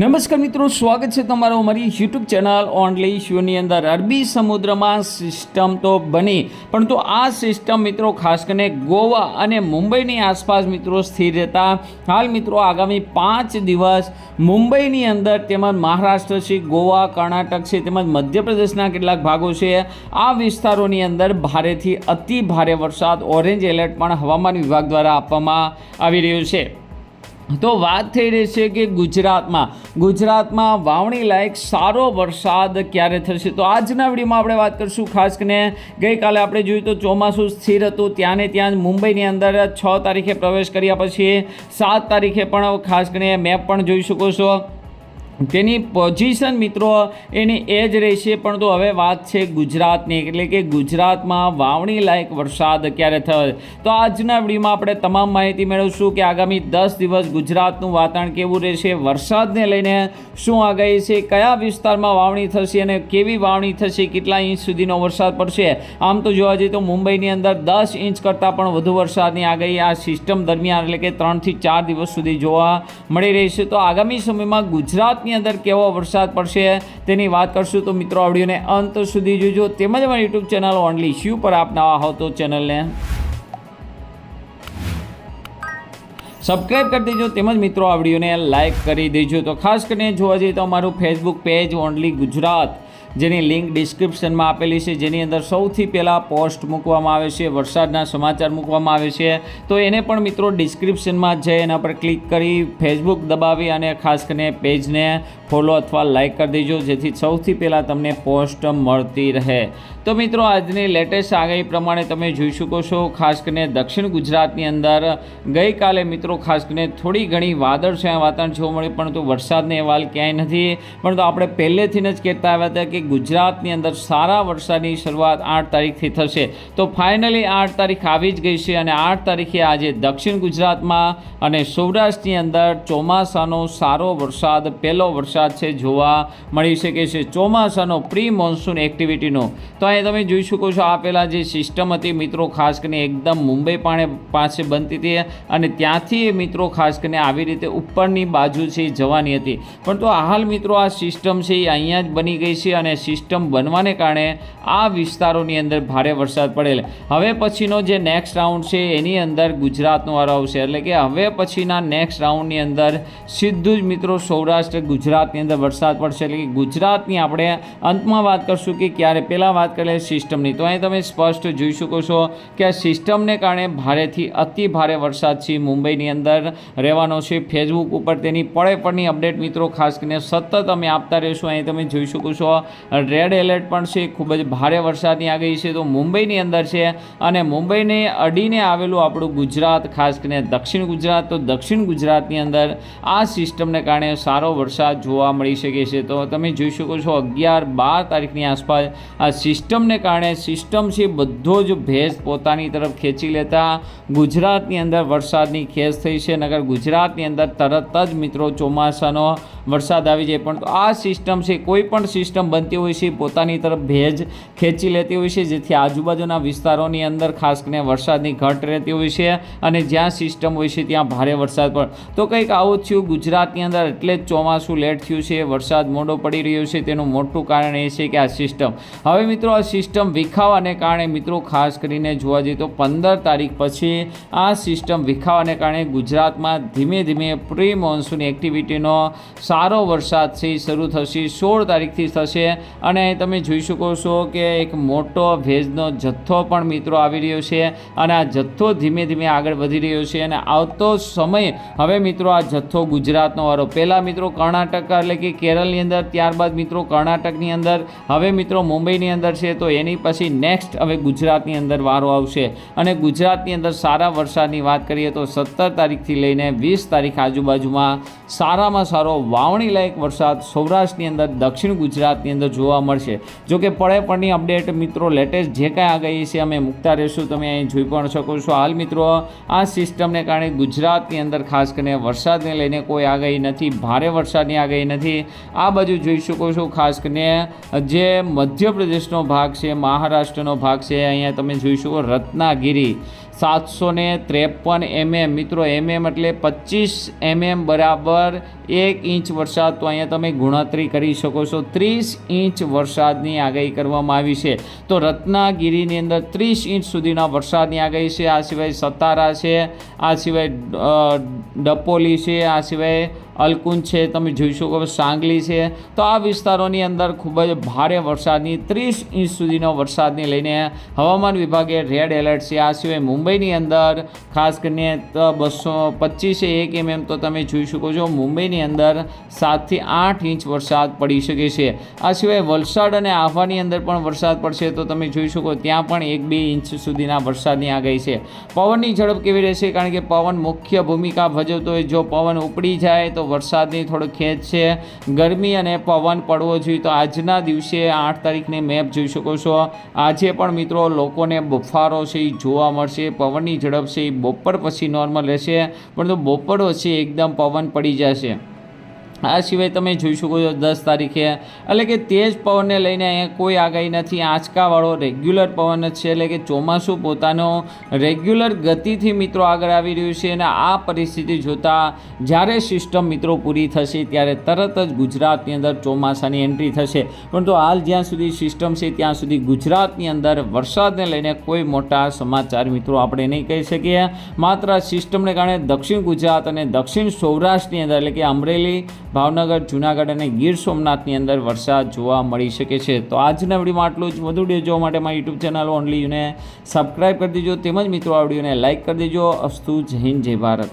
નમસ્કાર મિત્રો, સ્વાગત છે તમારો અમારી યુટ્યુબ ચેનલ ઓનલી શોની અંદર. અરબી સમુદ્રમાં સિસ્ટમ તો બની, પરંતુ આ સિસ્ટમ મિત્રો ખાસ કરીને ગોવા અને મુંબઈની આસપાસ મિત્રો સ્થિર રહેતા. હાલ મિત્રો આગામી પાંચ દિવસ મુંબઈની અંદર તેમજ મહારાષ્ટ્ર છે, ગોવા, કર્ણાટક છે, તેમજ મધ્યપ્રદેશના કેટલાક ભાગો છે, આ વિસ્તારોની અંદર ભારેથી અતિ ભારે વરસાદ. ઓરેન્જ એલર્ટ પણ હવામાન વિભાગ દ્વારા આપવામાં આવી રહ્યું છે. તો વાત થઈ રહી છે કે ગુજરાતમાં. ગુજરાતમાં વાવણી લાયક સારો વરસાદ ક્યારે થશે? તો આજના વિડીયોમાં આપણે વાત કરીશું ખાસ કરીને ગઈકાલે આપણે જોયું તો ચોમાસું સ્થિર હતું ત્યાં ને ત્યાં જ મુંબઈની અંદર છ તારીખે પ્રવેશ કર્યા પછી સાત તારીખે પણ ખાસ કરીને મેપ પણ જોઈ શકો છો. તેની પોઝિશન મિત્રો, એની એ જ રહેશે, પણ તો હવે વાત છે ગુજરાતની. એટલે કે ગુજરાતમાં વાવણી લાયક વરસાદ ક્યારે થયો? તો આજના વિડીયોમાં આપણે તમામ માહિતી મેળવશું કે આગામી દસ દિવસ ગુજરાતનું વાતાવરણ કેવું રહેશે, વરસાદને લઈને શું આગાહી છે, કયા વિસ્તારમાં વાવણી થશે અને કેવી વાવણી થશે, કેટલા ઇંચ સુધીનો વરસાદ પડશે? આમ તો જોવા જઈએ તો મુંબઈની અંદર દસ ઇંચ કરતાં પણ વધુ વરસાદની આગાહી આ સિસ્ટમ દરમિયાન, એટલે કે ત્રણથી ચાર દિવસ સુધી જોવા મળી રહી છે. તો આગામી સમયમાં ગુજરાતની અંદર કેવો વરસાદ પડશે તેની વાત કરશું. તો મિત્રો, આ વિડીયોને અંત સુધી જોજો. તેમજ અમારી યુટ્યુબ ચેનલ ઓનલી શ્યુ પર આપ નવા હો તો ચેનલને સબસ્ક્રાઈબ કરી દેજો. તેમજ મિત્રો, આ લાઇક કરી દેજો. તો ખાસ કરીને જોવા જઈએ તો અમારું ફેસબુક પેજ ઓનલી ગુજરાત જેની લિંક ડિસ્ક્રિપ્શનમાં આપેલી છે. જેની અંદર સૌથી પહેલાં પોસ્ટ મૂકવામાં આવે છે, વરસાદના સમાચાર મૂકવામાં આવે છે. તો એને પણ મિત્રો ડિસ્ક્રિપ્શનમાં જઈ એના પર ક્લિક કરી ફેસબુક દબાવી અને ખાસ કરીને પેજને ફોલો અથવા લાઇક કરી દેજો, જેથી સૌથી પહેલાં તમને પોસ્ટ મળતી રહે. તો મિત્રો, આજની લેટેસ્ટ આગાહી પ્રમાણે તમે જોઈ શકો છો, ખાસ કરીને દક્ષિણ ગુજરાતની અંદર ગઈકાલે મિત્રો, ખાસ કરીને થોડી ઘણી વાદળ છે વાતાવરણ જોવા મળ્યું, પરંતુ વરસાદને અહેવાલ ક્યાંય નથી. પરંતુ આપણે પહેલેથી જ કહેતા આવ્યા હતા કે ગુજરાતની અંદર સારા વરસાદની શરૂઆત આઠ તારીખથી થશે. તો ફાઇનલી આઠ તારીખ આવી જ ગઈ છે અને આઠ તારીખે આજે દક્ષિણ ગુજરાતમાં અને સૌરાષ્ટ્રની અંદર ચોમાસાનો સારો વરસાદ, પહેલો વરસાદ છે, જોવા મળી શકે છે. ચોમાસાનો પ્રી મોન્સૂન એક્ટિવિટીનો. તો અહીં તમે જોઈ શકો છો, આ પહેલાં જે સિસ્ટમ હતી, મિત્રો ખાસ કરીને એકદમ મુંબઈ પાણે પાસે બનતી હતી અને ત્યાંથી એ મિત્રો ખાસ કરીને આવી રીતે ઉપરની બાજુ છે જવાની હતી. પરંતુ હાલ મિત્રો આ સિસ્ટમ છે એ અહીંયા જ બની ગઈ છે અને સિસ્ટમ બનવાને કારણે આ વિસ્તારોની અંદર ભારે વરસાદ પડેલ. હવે પછીનો જે નેક્સ્ટ રાઉન્ડ છે એની અંદર ગુજરાતનો વારો આવશે. એટલે કે હવે પછીના નેક્સ્ટ રાઉન્ડની અંદર સીધું જ મિત્રો સૌરાષ્ટ્ર ગુજરાતની અંદર વરસાદ પડશે એટલે કે ગુજરાતની આપણે અંતમાં વાત કરશું કે ક્યારે પહેલાં વાત કરીએ સિસ્ટમની. તો અહીં તમે સ્પષ્ટ જોઈ શકો છો કે આ સિસ્ટમને કારણે ભારેથી અતિ ભારે વરસાદ છે મુંબઈની અંદર રહેવાનો છે. ફેસબુક ઉપર તેની પડે પડની અપડેટ મિત્રો, ખાસ કરીને સતત અમે આપતા રહીશું. અહીં તમે જોઈ શકો છો, રેડ એલર્ટ પણ છે, ખૂબ જ ભારે વરસાદની આગાહી છે. તો મુંબઈની અંદર છે અને મુંબઈને અડીને આવેલું આપણું ગુજરાત, ખાસ કરીને દક્ષિણ ગુજરાત. તો દક્ષિણ ગુજરાતની અંદર આ સિસ્ટમને કારણે સારો વરસાદ જોવા મળી શકે છે. તો તમે જોઈ શકો છો અગિયાર બાર તારીખની આસપાસ આ સિસ્ટમને કારણે સિસ્ટમ છે બધો જ ભેજ પોતાની તરફ ખેંચી લેતા ગુજરાતની અંદર વરસાદની ખેંચ થઈ છે નગર ગુજરાતની અંદર તરત જ મિત્રો ચોમાસાનો વરસાદ આવી જાય પણ આ સિસ્ટમ છે, કોઈ પણ સિસ્ટમ બનતી હોય છે, પોતાની તરફ ભેજ ખેંચી લેતી હોય છે, જેથી આજુબાજુના વિસ્તારોની અંદર ખાસ કરીને વરસાદની ઘટ રહેતી હોય છે અને જ્યાં સિસ્ટમ હોય છે ત્યાં ભારે વરસાદ પણ. તો કંઈક આવું થયું, ગુજરાતની અંદર એટલે જ ચોમાસું લેટ થયું છે, વરસાદ મોડો પડી રહ્યો છે, તેનું મોટું કારણ એ છે કે આ સિસ્ટમ. હવે મિત્રો, આ સિસ્ટમ વિખાવાને કારણે મિત્રો, ખાસ કરીને જોવા જઈએ તો પંદર તારીખ પછી આ સિસ્ટમ વિખાવાને કારણે ગુજરાતમાં ધીમે ધીમે પ્રી મોન્સૂન એક્ટિવિટીનો સારો વરસાદ છે શરૂ થશે, સોળ તારીખથી થશે અને તમે જોઈ શકો છો કે એક મોટો ભેજનો જથ્થો પણ મિત્રો આવી રહ્યો છે અને આ જથ્થો ધીમે ધીમે આગળ વધી રહ્યો છે અને આવતો સમય હવે મિત્રો આ જથ્થો ગુજરાતનો વારો. પહેલાં મિત્રો કર્ણાટક એટલે કે કેરળની અંદર, ત્યારબાદ મિત્રો કર્ણાટકની અંદર, હવે મિત્રો મુંબઈની અંદર છે તો એની પછી નેક્સ્ટ હવે ગુજરાતની અંદર વારો આવશે. અને ગુજરાતની અંદર સારા વરસાદની વાત કરીએ તો સત્તર તારીખથી લઈને વીસ તારીખ આજુબાજુમાં સારામાં સારો વાવણી લાયક વરસાદ સૌરાષ્ટ્રની અંદર, દક્ષિણ ગુજરાતની અંદર જોવા મળશે. જો કે પડે પડની અપડેટ મિત્રો, લેટેસ્ટ જે કાંઈ આગાહી છે, અમે મૂકતા રહીશું. તમે અહીં જોઈ પણ શકો છો. હાલ મિત્રો, આ સિસ્ટમને કારણે ગુજરાતની અંદર ખાસ કરીને વરસાદને લઈને કોઈ આગાહી નથી, ભારે વરસાદની આગાહી નથી. આ બાજુ જોઈ શકો છો, ખાસ કરીને જે મધ્યપ્રદેશનો ભાગ છે, મહારાષ્ટ્રનો ભાગ છે, અહીંયા તમે જોઈ શકો રત્નાગીરી. સાતસો ને ત્રેપન એમએમ મિત્રો, એમએમ એટલે પચીસ એમએમ બરાબર એક ઇંચ વરસાદ તો અહીંયા તમે ગણતરી કરી શકો છો. ત્રીસ ઇંચ વરસાદની આગાહી કરવામાં આવી છે. તો રત્નાગીરીની અંદર ત્રીસ ઇંચ સુધીના વરસાદની આગાહી છે. આ સિવાય સતારા છે, આ સિવાય ડપોલી છે, આ સિવાય અલકુંજ છે. તમે જોઈ શકો સાંગલી છે. તો આ વિસ્તારોની અંદર ખૂબ જ ભારે વરસાદની ત્રીસ ઇંચ સુધીનો વરસાદને લઈને હવામાન વિભાગે રેડ એલર્ટ છે. આ સિવાય મુંબઈની અંદર ખાસ કરીને બસો પચીસે એક એમએમ તો તમે જોઈ શકો છો. મુંબઈની અંદર સાતથી આઠ ઇંચ વરસાદ પડી શકે છે. આ સિવાય વલસાડ અને આહવાની અંદર પણ વરસાદ પડશે તો તમે જોઈ શકો ત્યાં પણ એક બે ઇંચ સુધીના વરસાદની આગાહી છે. પવનની ઝડપ કેવી રહેશે? કારણ કે પવન મુખ્ય ભૂમિકા ભજવતો હોય. જો પવન ઉપડી જાય તો વરસાદની થોડો ખેંચ છે. ગરમી અને પવન પડવો જોઈએ. તો આજના દિવસે આઠ તારીખની મેપ જોઈ શકો છો. આજે પણ મિત્રો લોકોને બફારો છે એ જોવા મળશે. પવનની ઝડપ છે એ બપોર પછી નોર્મલ રહેશે. પરંતુ બપોર પછી એકદમ પવન પડી જશે. આ સિવાય તમે જોઈ શકો છો દસ તારીખે, એટલે કે તેજ પવનને લઈને અહીંયા કોઈ આગાહી નથી. આંચકાવાળો રેગ્યુલર પવન જ છે, એટલે કે ચોમાસું પોતાનો રેગ્યુલર ગતિથી મિત્રો આગળ આવી રહ્યું છે અને આ પરિસ્થિતિ જોતાં જ્યારે સિસ્ટમ મિત્રો પૂરી થશે ત્યારે તરત જ ગુજરાતની અંદર ચોમાસાની એન્ટ્રી થશે. પરંતુ હાલ જ્યાં સુધી સિસ્ટમ છે ત્યાં સુધી ગુજરાતની અંદર વરસાદને લઈને કોઈ મોટા સમાચાર મિત્રો આપણે નહીં કહી શકીએ. માત્ર સિસ્ટમને કારણે દક્ષિણ ગુજરાત અને દક્ષિણ સૌરાષ્ટ્રની અંદર, એટલે કે અમરેલી ભાવનગર, જૂનાગઢ અને ગીર સોમનાથની અંદર વરસાદ જોવા મળી શકે છે. તો આજના વિડીયોમાં આટલું જ. વધુ વીડિયો જોવા માટે મારી યુટ્યુબ ચેનલ ઓનલી યુને સબસ્ક્રાઈબ કરી દેજો. તેમજ મિત્રો આ વિડીયોને લાઇક કરી દેજો. અસ્તુ જય હિન્દ, જય ભારત.